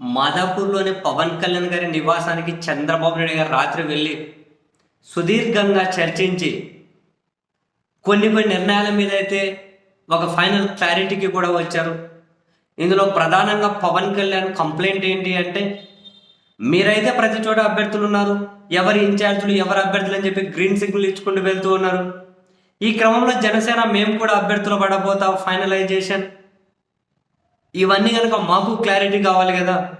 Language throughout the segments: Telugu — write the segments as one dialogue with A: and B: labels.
A: మాదాపూర్లోని పవన్ కళ్యాణ్ గారి నివాసానికి చంద్రబాబు నాయుడు గారు రాత్రి వెళ్ళి సుదీర్ఘంగా చర్చించి కొన్ని కొన్ని నిర్ణయాల మీద అయితే ఒక ఫైనల్ క్లారిటీకి కూడా వచ్చారు. ఇందులో ప్రధానంగా పవన్ కళ్యాణ్ కంప్లైంట్ ఏంటి అంటే మీరైతే ప్రతి చోట అభ్యర్థులు ఉన్నారు ఎవరి ఇన్ఛార్జీలు ఎవరు అభ్యర్థులు అని చెప్పి గ్రీన్ సిగ్నల్ ఇచ్చుకుంటూ వెళ్తూ ఉన్నారు. ఈ క్రమంలో జనసేన మేము కూడా అభ్యర్థులు పడబోతాం ఫైనలైజేషన్. ఇవన్నీ కనుక మాకు క్లారిటీ కావాలి కదా.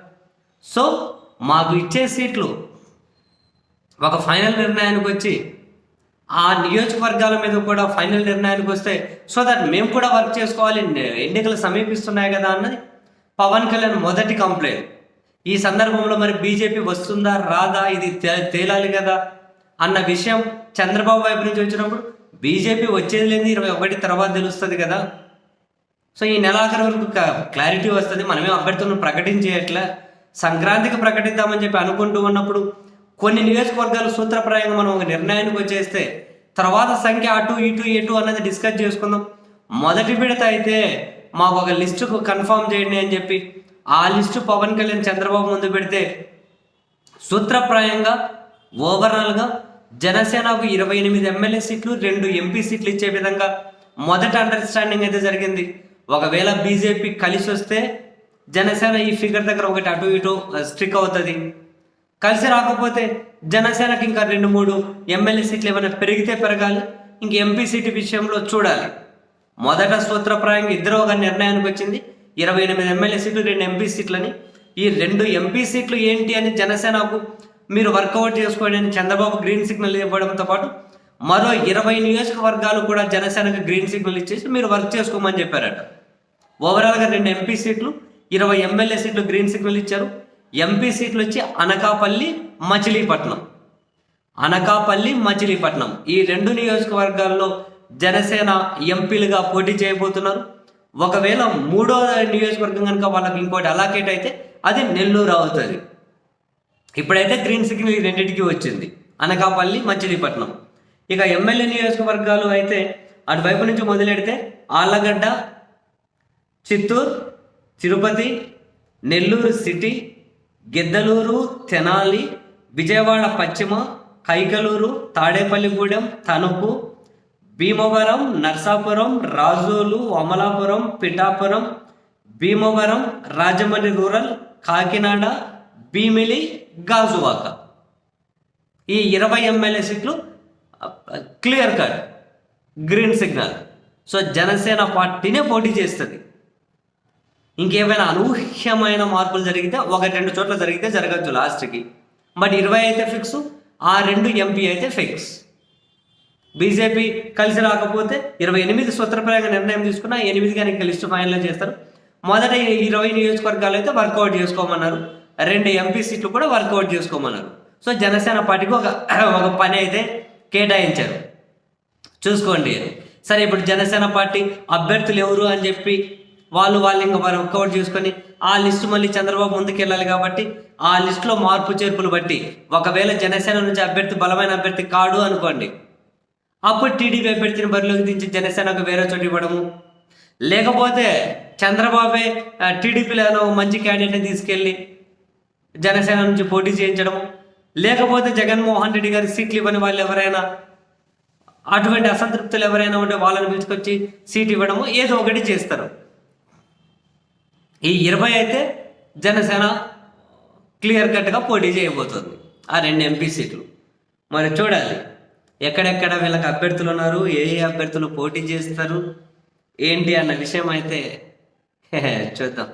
A: సో మాకు ఇచ్చే సీట్లు ఒక ఫైనల్ నిర్ణయానికి వచ్చి ఆ నియోజకవర్గాల మీద కూడా ఫైనల్ నిర్ణయానికి వస్తే సో దట్ మేము కూడా వర్క్ చేసుకోవాలి ఎన్నికలు సమీపిస్తున్నాయి కదా అన్నది పవన్ కళ్యాణ్ మొదటి కంప్లైంట్. ఈ సందర్భంలో మరి బీజేపీ వస్తుందా రాదా ఇది తే- తేలాలి కదా అన్న విషయం చంద్రబాబు వైపు నుంచి వచ్చినప్పుడు బీజేపీ వచ్చేది లేని ఇరవై ఒకటి తర్వాత తెలుస్తుంది కదా. సో ఈ నెలాఖరు వరకు క్లారిటీ వస్తుంది. మనమే అభ్యర్థులను ప్రకటించేట్లా సంక్రాంతికి ప్రకటిద్దామని చెప్పి అనుకుంటూ ఉన్నప్పుడు కొన్ని నియోజకవర్గాలు సూత్రప్రాయంగా మనం ఒక నిర్ణయానికి వచ్చేస్తే తర్వాత సంఖ్య అటు ఇటు ఇటు అన్నది డిస్కస్ చేసుకుందాం. మొదటి విడత అయితే మాకు ఒక లిస్టు కన్ఫర్మ్ చేయండి అని చెప్పి ఆ లిస్టు పవన్ కళ్యాణ్ చంద్రబాబు ముందు పెడితే సూత్రప్రాయంగా ఓవరాల్గా జనసేనకు ఇరవై ఎనిమిది ఎమ్మెల్యే సీట్లు రెండు ఎంపీ సీట్లు ఇచ్చే విధంగా మొదట అండర్స్టాండింగ్ అయితే జరిగింది. ఒకవేళ బీజేపీ కలిసి వస్తే జనసేన ఈ ఫిగర్ దగ్గర ఒకటి అటు ఇటు స్ట్రిక్ అవుతుంది. కలిసి రాకపోతే జనసేనకి ఇంకా రెండు మూడు ఎమ్మెల్యే సీట్లు ఏమైనా పెరిగితే పెరగాలి. ఇంక ఎంపీ సీటు విషయంలో చూడాలి. మొదట సూత్రప్రాయంగా ఇద్దరు ఒక నిర్ణయానికి వచ్చింది. ఇరవై ఎనిమిది ఎమ్మెల్యే సీట్లు రెండు ఎంపీ సీట్లని. ఈ రెండు ఎంపీ సీట్లు ఏంటి అని జనసేనకు మీరు వర్కౌట్ చేసుకోండి అని చంద్రబాబు గ్రీన్ సిగ్నల్ ఇవ్వడంతో పాటు మరో ఇరవై నియోజకవర్గాలు కూడా జనసేనకు గ్రీన్ సిగ్నల్ ఇచ్చేసి మీరు వర్క్ చేసుకోమని చెప్పారట. ఓవరాల్గా రెండు ఎంపీ సీట్లు ఇరవై ఎమ్మెల్యే సీట్లు గ్రీన్ సిగ్నల్ ఇచ్చారు. ఎంపీ సీట్లు వచ్చి అనకాపల్లి మచిలీపట్నం. అనకాపల్లి మచిలీపట్నం. ఈ రెండు నియోజకవర్గాల్లో జనసేన ఎంపీలుగా పోటీ చేయబోతున్నారు. ఒకవేళ మూడో నియోజకవర్గం కనుక వాళ్ళకి ఇంకోటి అలాకేట్ అయితే అది నెల్లూరు అవుతుంది. ఇప్పుడైతే గ్రీన్ సిగ్నల్ ఈ రెండింటికి వచ్చింది. అనకాపల్లి మచిలీపట్నం. ఇక ఎమ్మెల్యే నియోజకవర్గాలు అయితే అటువైపు నుంచి మొదలెడితే ఆళ్ళగడ్డ చిత్తూరు తిరుపతి నెల్లూరు సిటీ గిద్దలూరు తెనాలి విజయవాడ పశ్చిమ కైకలూరు తాడేపల్లిగూడెం తణుకు భీమవరం నర్సాపురం రాజోలు అమలాపురం పిఠాపురం భీమవరం రాజమండ్రి రూరల్ కాకినాడ భీమిలి గాజువాక. ఈ ఇరవై ఎమ్మెల్యే సీట్లు clear cut green signal. So Janasena పార్టీనే పోటీ చేస్తుంది. ఇంకేమైనా అనూహ్యమైన మార్పులు జరిగితే ఒకటి రెండు చోట్ల జరిగితే జరగచ్చు లాస్ట్కి. బట్ ఇరవై అయితే ఫిక్స్ ఆ రెండు ఎంపీ అయితే ఫిక్స్. బీజేపీ కలిసి రాకపోతే ఇరవై ఎనిమిది స్వతంత్రపరంగా నిర్ణయం తీసుకున్న ఎనిమిది కానీ లిస్టు ఫైనల్ చేస్తారు. మొదట ఇరవై నియోజకవర్గాలు అయితే వర్కౌట్ చేసుకోమన్నారు. రెండు ఎంపీ సీట్లు కూడా వర్కౌట్ చేసుకోమన్నారు. సో జనసేన పార్టీకి ఒక ఒక పని అయితే కేటాయించారు. చూసుకోండి. సరే ఇప్పుడు జనసేన పార్టీ అభ్యర్థులు ఎవరు అని చెప్పి వాళ్ళు వాళ్ళు ఇంకా వర్కౌట్ చేసుకొని ఆ లిస్టు మళ్ళీ చంద్రబాబు ముందుకెళ్ళాలి కాబట్టి ఆ లిస్టులో మార్పు చేర్పులు బట్టి ఒకవేళ జనసేన నుంచి అభ్యర్థి బలమైన అభ్యర్థి కాడు అనుకోండి. అప్పుడు టీడీపీ అభ్యర్థిని బరిలోకి దించి జనసేనకు వేరే చోటు ఇవ్వడము. లేకపోతే చంద్రబాబే టీడీపీలో మంచి క్యాండిడేట్ని తీసుకెళ్ళి జనసేన నుంచి పోటీ చేయించడము. లేకపోతే జగన్మోహన్ రెడ్డి గారి సీట్లు ఇవ్వని వాళ్ళు ఎవరైనా అటువంటి అసంతృప్తులు ఎవరైనా ఉంటే వాళ్ళని పిలుచుకొచ్చి సీట్ ఇవ్వడము. ఏదో ఒకటి చేస్తారు. ఈ ఇరవై అయితే జనసేన క్లియర్ కట్గా పోటీ చేయబోతుంది. ఆ రెండు ఎంపీ సీట్లు. మరి చూడాలి. ఎక్కడెక్కడ వీళ్ళకి అభ్యర్థులు ఉన్నారు ఏ ఏ అభ్యర్థులు పోటీ చేస్తారు ఏంటి అన్న విషయం అయితే చూద్దాం.